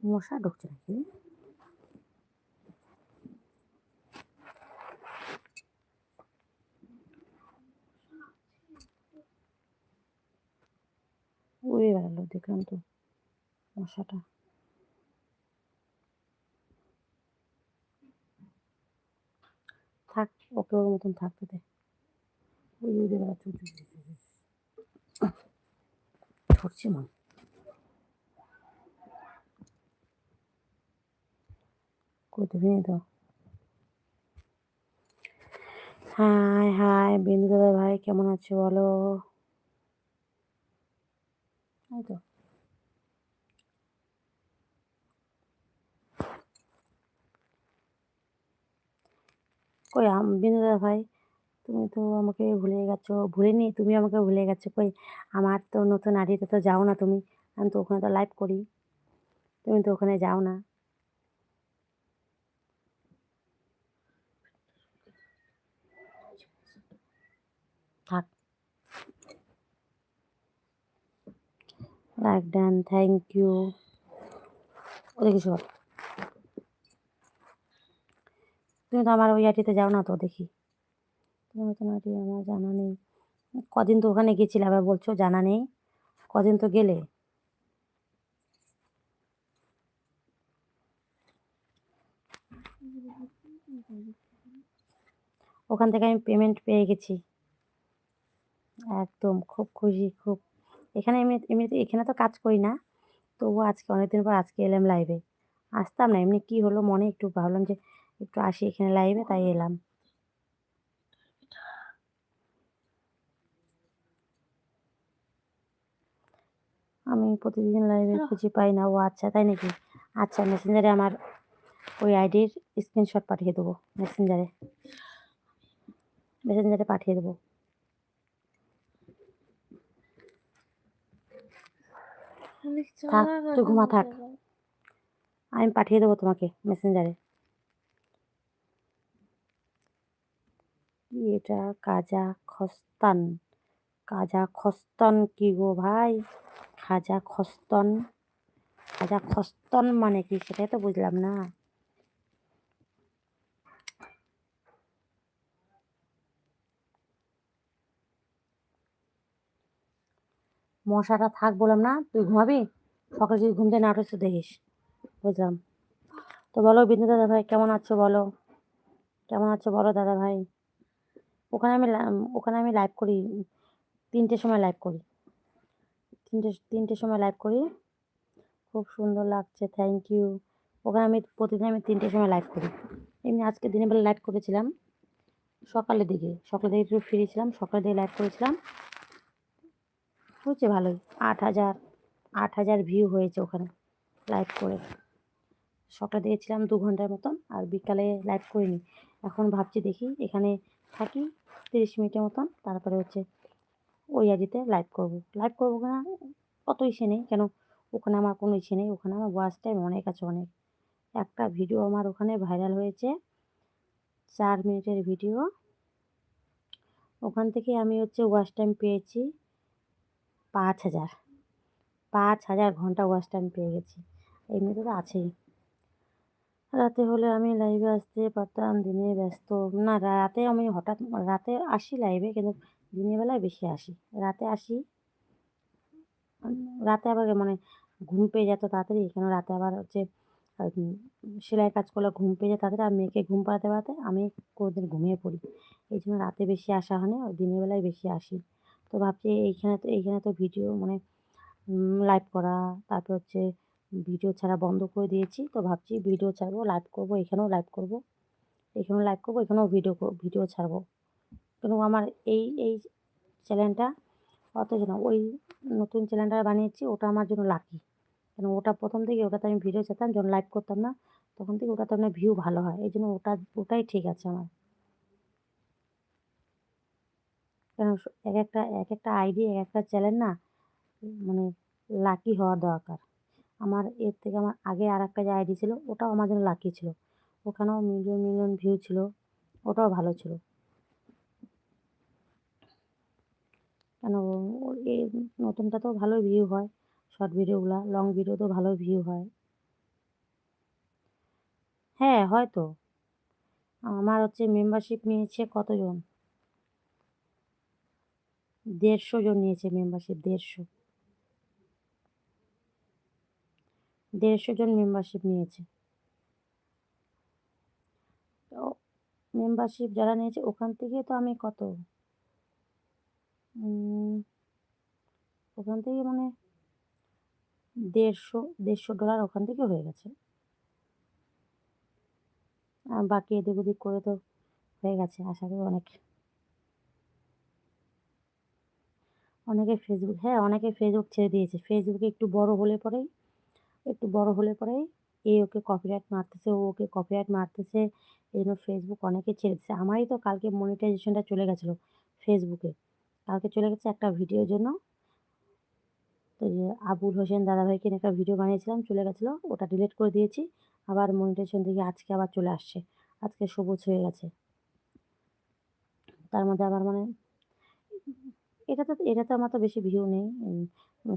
মশা ঢুকছে নাকি? উড়ে বেড়ালো দেখলাম তো মশাটা। থাক, ওকে ওর মতন থাকতে দে ওই উড়ে বেড়াচ্ছে ধরছে মা। দাও হাই হাই বিন্দু দাদা ভাই, কেমন আছো বলো? এই তো। কই, আম- বিন্দু দাদা ভাই, তুমি তো আমাকে ভুলে গেছো, ভুলিনি, তুমি আমাকে ভুলে গেছো, কই, আমার তো নতুন আইডিতে তো যাও না তুমি, আমি তো ওখানে তো লাইভ করি। তুমি তো ওখানে যাও না থাক লাইক ডান থ্যাংক ইউ ওদিকে সর তুমি তো আমার ওই আটিতে যাও না তো, দেখি। তোমার নতুন আইডি আমার জানা নেই। কদিন তো ওখানে গেছিলে, আবার বলছো জানা নেই। কদিন তো গেলে। ওখান থেকে আমি পেমেন্ট পেয়ে গেছি। একদম, খুব খুশি, খুব এখানে এমনি এমনিতে এখানে তো কাজ করি না। তবুও আজকে অনেকদিন পর আজকে এলাম লাইভে আসতাম না এমনি কী হলো মনে একটু ভাবলাম যে একটু আসি এখানে লাইভে তাই এলাম। আমি প্রতিদিন লাইভে খুঁজে পাই না। ও আচ্ছা তাই নাকি? আচ্ছা মেসেঞ্জারে আমার ওই আইডির স্ক্রিনশট পাঠিয়ে দেবো মেসেঞ্জারে মেসেঞ্জারে পাঠিয়ে দেবো। থাক, তুই ঘুমা থাক। আমি পাঠিয়ে দেবো তোমাকে মেসেঞ্জারে এটা কাজা খস্তান। কাজা খস্তন কি গো ভাই? খাজা খস্তন। খাজা খস্তন মানে কি সেটাই তো বুঝলাম না। মশাটা থাক বললাম না, তুই ঘুমাবি? সকালে যদি ঘুম থেকে না উঠেছ, দেখিস। বুঝলাম। তো বলো বিন্দু দাদা ভাই, কেমন আছো বলো? কেমন আছো বলো দাদা ভাই? ওখানে আমি ওখানে আমি লাইভ করি। তিনটের সময় লাইভ করি। তিনটে, তিনটের সময় লাইভ করি। খুব সুন্দর লাগছে থ্যাংক ইউ ওখানে আমি, প্রতিদিন আমি তিনটের সময় লাইভ করি। এমনি আজকে দিনের বেলা লাইভ করেছিলাম। সকালের দিকে সকালের দিকে একটু ফ্রি ছিলাম, সকালের দিকে লাইভ করেছিলাম। হয়েছে ভালোই। আট হাজার আট হাজার ভিউ হয়েছে ওখানে লাইভ করে। সকালে দিয়েছিলাম দু ঘণ্টার মতন আর বিকালে লাইভ করিনি। এখন ভাবছি দেখি এখানে থাকি তিরিশ মিনিটের মতন, তারপরে হচ্ছে ওই আইডিতে লাইভ করব। লাইভ করব না অত ইসে নেই, কেন ওখানে আমার কোনো ইসে নেই, ওখানে আমার ওয়াচ টাইম অনেক আছে অনেক। একটা ভিডিও আমার ওখানে ভাইরাল হয়েছে, চার মিনিটের ভিডিও ওখান থেকে আমি হচ্ছে ওয়াচ টাইম পেয়েছি পাঁচ হাজার। পাঁচ হাজার ঘণ্টা ওয়াচ টাইম পেয়ে গেছি। এমনিতে তো আছেই। রাতে হলে আমি লাইভে আসতে পারতাম, দিনে ব্যস্ত। না, রাতে আমি হঠাৎ রাতে আসি লাইভে কিন্তু দিনের বেলায় বেশি আসি। রাতে আসি, রাতে আবার মানে ঘুম পেয়ে যেত তাড়াতাড়ি। কেন রাতে আবার হচ্ছে সেলাই কাজ করলে ঘুম পেয়ে যায় তাড়াতাড়ি। আর মেয়েকে ঘুম পাড়াতে পাড়াতে আমি কোনোদিন ঘুমিয়ে পড়ি। এই জন্য রাতে বেশি আসা হয় না দিনের বেলায় বেশি আসি। তো ভাবছি এইখানে তো এইখানে তো ভিডিও মানে লাইভ করা, তারপর হচ্ছে ভিডিও ছাড়া বন্ধ করে দিয়েছি। তো ভাবছি ভিডিও ছাড়বো লাইভ করব, এখানেও লাইভ করব, এখানেও লাইভ করব, এখানেও ভিডিও ভিডিও ছাড়বো। কিন্তু আমার এই এই চ্যানেলটা অত না, ওই নতুন চ্যানেলটা বানিয়েছি, ওটা আমার জন্য লাকি কেন ওটা প্রথম থেকে ওটাতে আমি ভিডিও ছাড়তাম, যখন লাইভ করতাম না, তখন থেকে ওটাতে আপনার ভিউ ভালো হয়। এই জন্য ওটা, ওটাই ঠিক আছে আমার। কেন এক একটা এক একটা আইডি এক একটা চ্যানেল না মানে লাকি হওয়া দরকার। আমার এর থেকে আমার আগে আর একটা যে আইডি ছিল, ওটাও আমার জন্য লাকি ছিল। ওখানেও মিলিয়ন মিলিয়ন ভিউ ছিল। ওটাও ভালো ছিল। কেন ও- নতুনটা তো ভালো ভিউ হয়। শর্ট ভিডিওগুলো লং ভিডিওতেও ভালো ভিউ হয়। হ্যাঁ হয়তো। আমার হচ্ছে মেম্বারশিপ নিয়েছে কতজন? দেড়শো জন নিয়েছে মেম্বারশিপ দেড়শো। দেড়শো জন মেম্বারশিপ নিয়েছে। তো মেম্বারশিপ যারা নিয়েছে, ওখান থেকে তো আমি কত? ওখান থেকে মানে দেড়শো দেড়শো ডলার ওখান থেকে হয়ে গেছে। আর বাকি এদিক ওদিক করে তো হয়ে গেছে, আশা করি অনেক। অনেকে ফেসবুক হ্যাঁ অনেকে ফেসবুক ছেড়ে দিয়েছে। ফেসবুকে একটু বড় হলে পরেই, একটু বড় হলে পরেই এ ওকে কপিরাইট মারতেছে, ও ওকে কপিরাইট মারতেছে, এই জন্য ফেসবুক অনেকে ছেড়ে দিচ্ছে আমারই তো কালকে মনিটাইজেশনটা চলে গেছিল ফেসবুকে কালকে চলে গেছে একটা ভিডিওর জন্য। তো যে আবুল হোসেন দাদাভাইকে একটা ভিডিও বানিয়েছিলাম, চলে গেছিল, ওটা ডিলিট করে দিয়েছি। আবার মনিটাইজেশন থেকে আজকে আবার চলে আসছে। আজকে সবুজ হয়ে গেছে। তার মধ্যে আবার মানে এটা তো, এটা আমার তো বেশি ভিউ নেই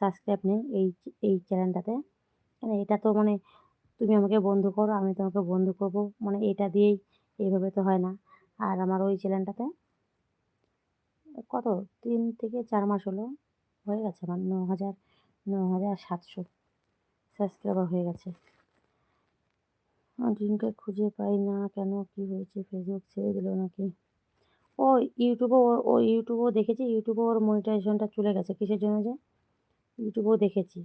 সাবস্ক্রাইব নেই এই এই চ্যানেলটাতে মানে এটা তো মানে তুমি আমাকে বন্ধু করো, আমি তোমাকে বন্ধু করব মানে এটা দিয়েই এইভাবে তো হয় না। আর আমার ওই চ্যানেলটাতে কত? তিন থেকে চার মাস হলো, হয়ে গেছে আমার ন হাজার ন হাজার সাতশো সাবস্ক্রাইবার হয়ে গেছে। ডিমকে খুঁজে পাই না কেন, কি হয়েছে? ফেসবুক ছেড়ে দিল নাকি? ও ইউটিউবে ওর ও ইউটিউবেও দেখেছি, ইউটিউবে ওর মনিটাইজেশনটা চলে গেছে। কিসের জন্য যে? ইউটিউবেও দেখেছি।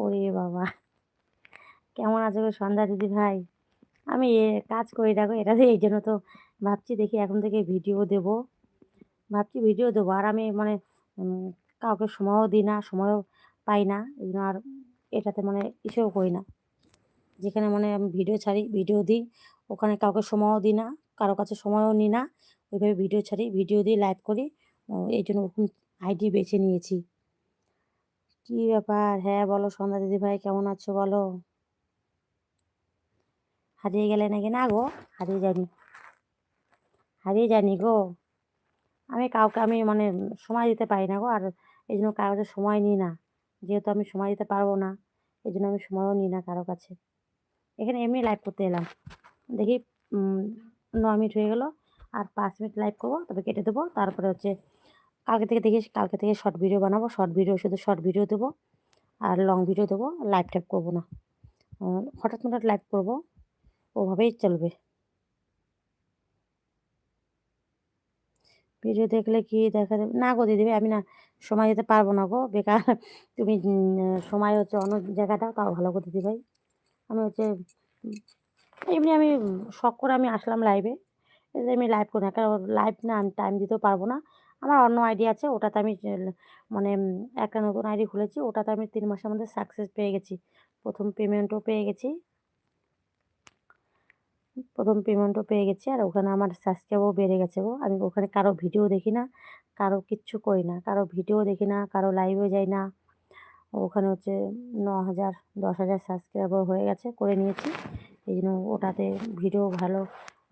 ওরে বাবা, কেমন আছো গো সন্ধ্যা দিদি ভাই? আমি এ কাজ করি দেখো, এটা এই জন্য তো ভাবছি দেখি এখন থেকে ভিডিও দেব। ভাবছি ভিডিও দেবো, আর আমি মানে কাউকে সময়ও দিই না, সময়ও পাই না, এই জন্য আর এটাতে মানে ইসেও করি না। যেখানে মানে আমি ভিডিও ছাড়ি, ভিডিও দিই। ওখানে কাউকে সময়ও দিই না, কারও কাছে সময়ও নিই না। ওইভাবে ভিডিও ছাড়ি, ভিডিও দিই লাইভ করি। এই জন্য ওরকম আইডি বেছে নিয়েছি। কী ব্যাপার? হ্যাঁ বলো সন্ধ্যা দিদি ভাই, কেমন আছো বলো? হারিয়ে গেলে নাকি? না গো, হারিয়ে যায়নি। হারিয়ে যায়নি গো। আমি কাউকে, আমি মানে সময় দিতে পারি না গো, আর এই জন্য কারও কাছে সময় নিই না। যেহেতু আমি সময় দিতে পারব না, এই জন্য আমি সময়ও নিই না কারও কাছে। এখানে এমনি লাইভ করতে এলাম। দেখি ন মিনিট হয়ে গেল, আর পাঁচ মিনিট লাইভ করব তবে কেটে দেবো, তারপরে হচ্ছে কালকে থেকে দেখি, কালকে থেকে শর্ট ভিডিও বানাবো শর্ট ভিডিও শুধু শর্ট ভিডিও দেবো, আর লং ভিডিও দেবো লাইভ টাইপ করব না। হঠাৎ হঠাৎ লাইভ করব, ওভাবেই চলবে। ভিডিও দেখলে কি দেখা দেবে না গো দিদি আমি না সময় দিতে পারব না গো, বেকার। তুমি সময় হচ্ছে অন্য জায়গায় দাও, তাও ভালো গো দিদি ভাই। আমি হচ্ছে এমনি আমি শখ করে আমি আসলাম লাইভে আমি লাইভ করি না কারণ লাইভ না আমি টাইম দিতেও পারব না। আমার অন্য আইডি আছে, ওটাতে আমি মানে একটা নতুন আইডি খুলেছি, ওটাতে আমি তিন মাসের মধ্যে সাকসেস পেয়ে গেছি। প্রথম পেমেন্টও পেয়ে গেছি। প্রথম পেমেন্টও পেয়ে গেছি, আর ওখানে আমার সাবস্ক্রাইবও বেড়ে গেছে গো। আমি ওখানে কারও ভিডিও দেখি না, কারও কিচ্ছু করি না, কারও ভিডিও দেখি না, কারও লাইভে যাই না। ওখানে হচ্ছে ন হাজার দশ হাজার সাবস্ক্রাইবার হয়ে গেছে, করে নিয়েছি। এই জন্য ওটাতে ভিডিও ভালো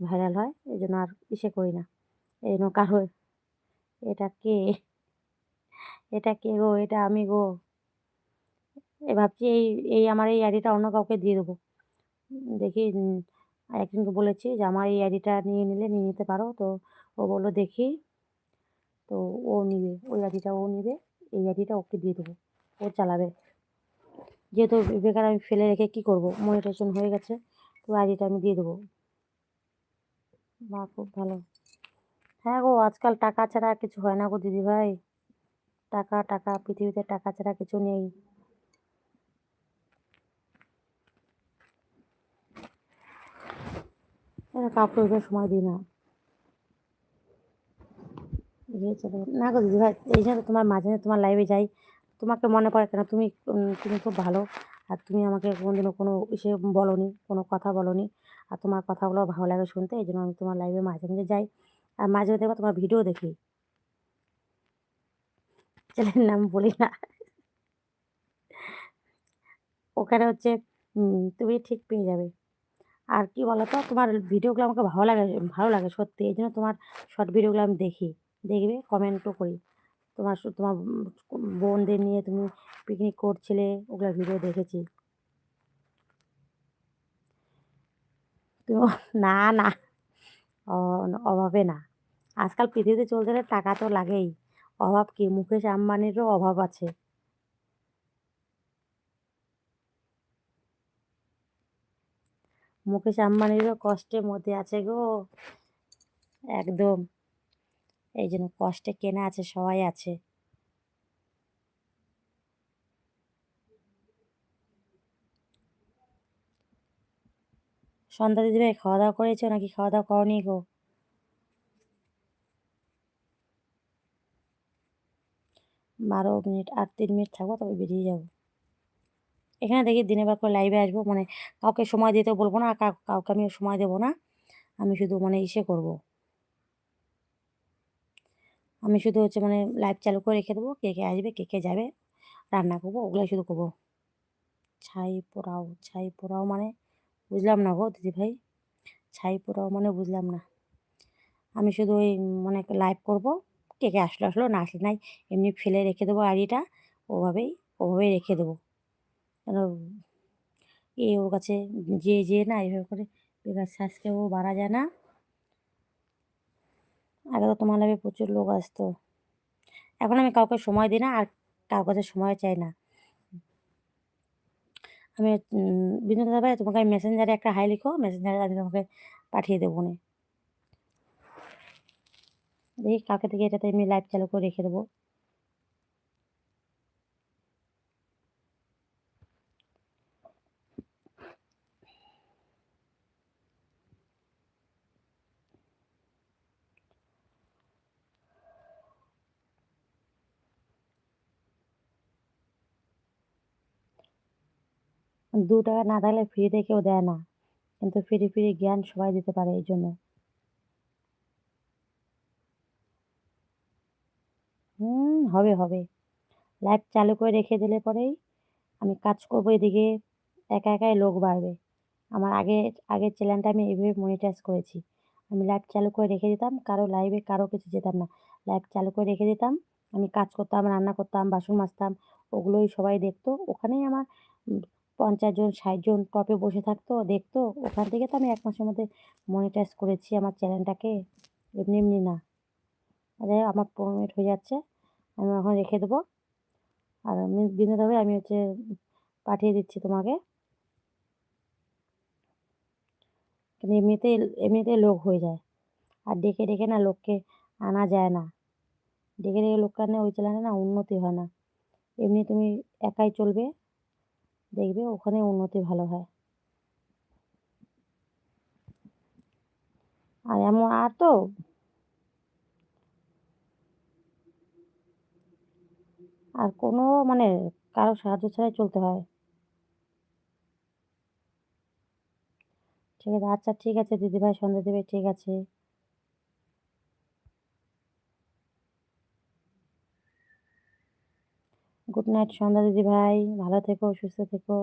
ভাইরাল হয়, এই জন্য আর ইসে করি না। এই জন্য কারও এটা কে? এটা কে গো? এটা আমি গো? এ ভাবছি এই এই আমার এই আইডিটা অন্য কাউকে দিয়ে দেবো। দেখি একজনকে বলেছি যে আমার এই আইডিটা নিয়ে নিলে নিয়ে নিতে পারো। তো ও বলল দেখি। তো ও নিবে, ওই আইডিটা ও নিবে, এই আইডিটা ওকে দিয়ে দেবো। ও চালাবে। যেহেতু বেকার আমি ফেলে রেখে কি করব? মনিটেশন হয়ে গেছে, তো আইডিটা আমি দিয়ে দেবো। বা, খুব ভালো। হ্যাঁ গো, আজকাল টাকা ছাড়া কিছু হয় না গো দিদিভাই টাকা টাকা, পৃথিবীতে টাকা ছাড়া কিছু নেই। ওইভাবে সময় দিই না। না গো দিদি ভাই, এই জন্য তোমার মাঝে তোমার লাইভে যাই তোমাকে মনে পড়ে কেন? তুমি তুমি খুব ভালো। আর তুমি আমাকে কোনোদিনও কোনো ইসে বলনি, কোনো কথা বলনি। আর তোমার কথাগুলো ভালো লাগে শুনতে, এই জন্য আমি তোমার লাইভে মাঝে মাঝে যাই। আর মাঝে মাঝে দেখব তোমার ভিডিও দেখি। চ্যানেলের নাম বলি না ওখানে হচ্ছে তুমি ঠিক পেয়ে যাবে। আর কি বলো তো তোমার ভিডিওগুলো আমাকে ভালো লাগে ভালো লাগে সত্যি। এই জন্য তোমার শর্ট ভিডিওগুলো আমি দেখি। দেখবে কমেন্টও করি। তোমার তোমার বোনদের নিয়ে তুমি পিকনিক করছিলে, ওগুলো ভিডিও দেখেছি। না না অভাবে না। আজকাল পৃথিবীতে চলতে গেলে টাকা তো লাগেই। অভাব কি? মুকেশ আম্বানিরও অভাব আছে। মুকেশ আম্বানিরও কষ্টের মধ্যে আছে গো। একদম। এই জন্য কষ্টে কেনা আছে, সবাই আছে। সন্ধ্যা দিদিভাই খাওয়া দাওয়া করেছ নাকি খাওয়া দাওয়া করনি গো? বারো মিনিট আর তিন মিনিট থাকব, তবে বেরিয়ে যাব। এখানে দেখি দিনের বেলা করে লাইভে আসব মানে কাউকে সময় দিতে বলব না কাউকে আমি সময় দেবো না। আমি শুধু মানে ইসে করব। আমি শুধু হচ্ছে মানে লাইভ চালু করে রেখে দেবো। কে কে আসবে, কে কে যাবে, রান্না করব, ওগুলাই শুধু করব। ছাই পোড়াও ছাই পোড়াও মানে বুঝলাম না গো দিদিভাই ছাই পোড়াও মানে বুঝলাম না। আমি শুধু ওই মানে লাইভ করব। কে কে আসলো আসলো, না আসলে, নাই, এমনি ফেলে রেখে দেবো আইডিটা, ওভাবেই ওভাবেই রেখে দেবো। কেন? এ ওর কাছে যে যে না, এভাবে করে বেকার সাবস্ক্রাইবও বাড়া যায় না। আগে তো তোমার লাগে প্রচুর লোক আসতো। এখন আমি কাউকে সময় দিই না আর কারোর কাছে সময় চাই না। আমি বিনোদ দাদা ভাই, তোমাকে আমি মেসেঞ্জারে একটা হাই লিখো মেসেঞ্জারে আমি তোমাকে পাঠিয়ে দেবো দেখি কাকে থেকে এটাতে আমি লাইভ চালু করে রেখে দেবো। দু টাকা না থাকলে ফ্রিতে কেউ দেয় না। কিন্তু ফ্রি ফ্রি জ্ঞান সবাই দিতে পারে এই জন্য। হুম, হবে হবে। লাইভ চালু করে রেখে দিলে পরেই আমি কাজ করব এদিকে। একা একাই লোক বাড়বে। আমার আগে, আগের চ্যানেলটা আমি এইভাবে মনিটাইজ করেছি। আমি লাইভ চালু করে রেখে দিতাম, কারও লাইভে কারও কিছু যেতাম না। লাইভ চালু করে রেখে দিতাম, আমি কাজ করতাম, রান্না করতাম, বাসন মাজতাম, ওগুলোই সবাই দেখতো। ওখানেই আমার পঞ্চাশ জন, ষাট জন টপে বসে থাকতো, দেখতো। ওখান থেকে তো আমি এক মাসের মধ্যে মনিটাইজ করেছি আমার চ্যানেলটাকে এমনি এমনি না। যাই আমার পনেরো মিনিট হয়ে যাচ্ছে। আমি এখন রেখে দেবো। আর আমি বিনোদভাবে আমি হচ্ছে পাঠিয়ে দিচ্ছি তোমাকে। কিন্তু এমনিতে এমনিতে লোক হয়ে যায়। আর ডেকে ডেকে না লোককে আনা যায় না। ডেকে ডেকে লোককে আনলে ওই চ্যানেলে না উন্নতি হয় না। এমনি তুমি একাই চলবে। দেখবে ওখানে উন্নতি ভালো হয়। আর এমন, আর তো আর কোনো মানে কারও সাহায্য ছাড়াই চলতে হয়। ঠিক আছে আচ্ছা ঠিক আছে দিদিভাই সন্ধ্যা দেবে ঠিক আছে। গুড নাইট সন্ধ্যা দিদি ভাই। ভালো থেকো সুস্থ থেকো।